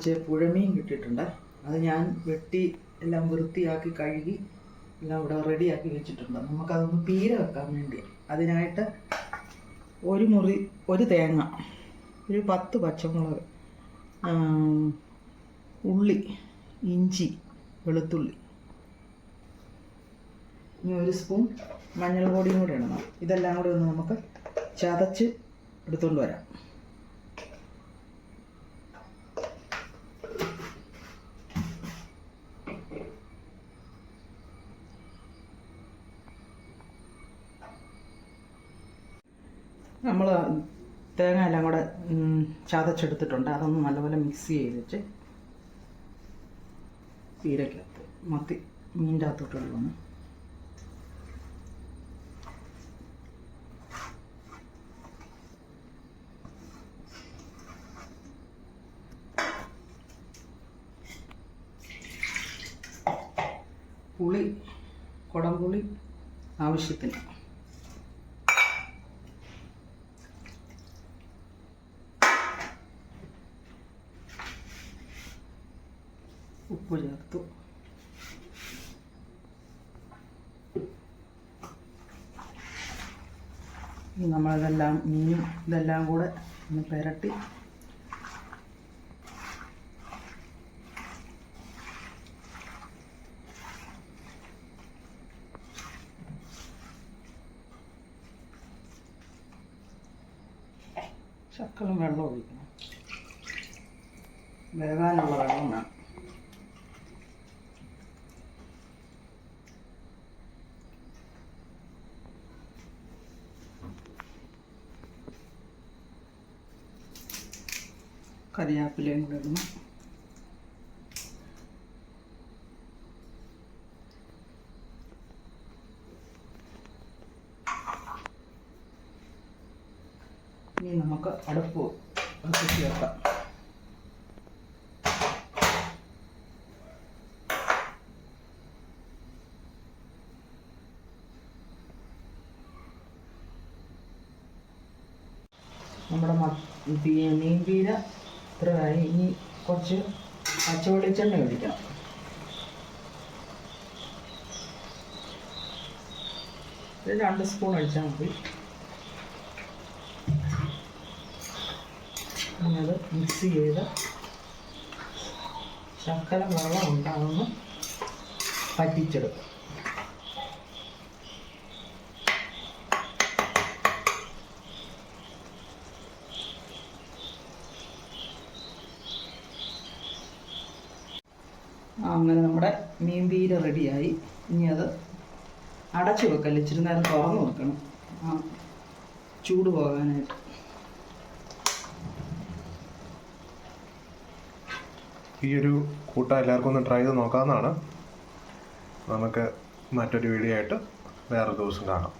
കുറച്ച് പുഴമീൻ കിട്ടിയിട്ടുണ്ട്. അത് ഞാൻ വെട്ടി എല്ലാം വൃത്തിയാക്കി കഴുകി എല്ലാം ഇവിടെ റെഡിയാക്കി വെച്ചിട്ടുണ്ട്. നമുക്കതൊന്ന് പീര വെക്കാൻ വേണ്ടി. അതിനായിട്ട് ഒരു മുറി ഒരു തേങ്ങ ഒരു പത്ത് പച്ചമുളക് ഉള്ളി ഇഞ്ചി വെളുത്തുള്ളി. ഇനി ഒരു സ്പൂൺ മഞ്ഞൾ പൊടിയും കൂടെ ഇടണം. ഇതെല്ലാം കൂടി ഒന്ന് നമുക്ക് ചതച്ച് എടുത്തുകൊണ്ട് വരാം. നമ്മൾ തേങ്ങ എല്ലാം കൂടെ ചതച്ചെടുത്തിട്ടുണ്ട്. അതൊന്ന് നല്ലപോലെ മിക്സ് ചെയ്തിട്ട് പീരക്കകത്ത് മത്തി മീന്റെ അകത്തോട്ട് വന്ന് പുളി കുടംപുളി ആവശ്യത്തിന്. ഉപ്പ് ഇനി നമ്മളിതെല്ലാം മീനും ഇതെല്ലാം കൂടെ ഒന്ന് പെരട്ടി. ശക്കളും വെള്ളം ഒഴിക്കണം. വേകാനുള്ള വെള്ളം വേണം. കറിവേപ്പിലയും കൂടെ ഇടണം. ഇനി നമുക്ക് അടുപ്പ് കത്തിച്ച് വെക്കാം നമ്മുടെ മീൻ പീര ഇത്രയായി ഇനി കുറച്ച് പച്ച വെളിച്ചെണ്ണ ഒഴിക്കണം രണ്ട് സ്പൂൺ ഒഴിച്ചാൽ മതി. അത് മിക്സ് ചെയ്ത് ശർക്കര വെള്ളം ഉണ്ടാകുന്ന പറ്റിച്ചെടുക്കും അങ്ങനെ നമ്മുടെ മീൻ പീര റെഡിയായി. ഇനി അത് അടച്ചു വെക്കല്ല? ഇച്ചിരി നേരം തുറന്ന് വെക്കണം. ആ ചൂട് പോകാനായിട്ട്. ഈ ഒരു കൂട്ടം എല്ലാവർക്കും ഒന്ന് ട്രൈ ചെയ്ത് നോക്കാവുന്നതാണ്. നമുക്ക് മറ്റൊരു വീഡിയോ ആയിട്ട് വേറൊരു ദിവസം കാണാം.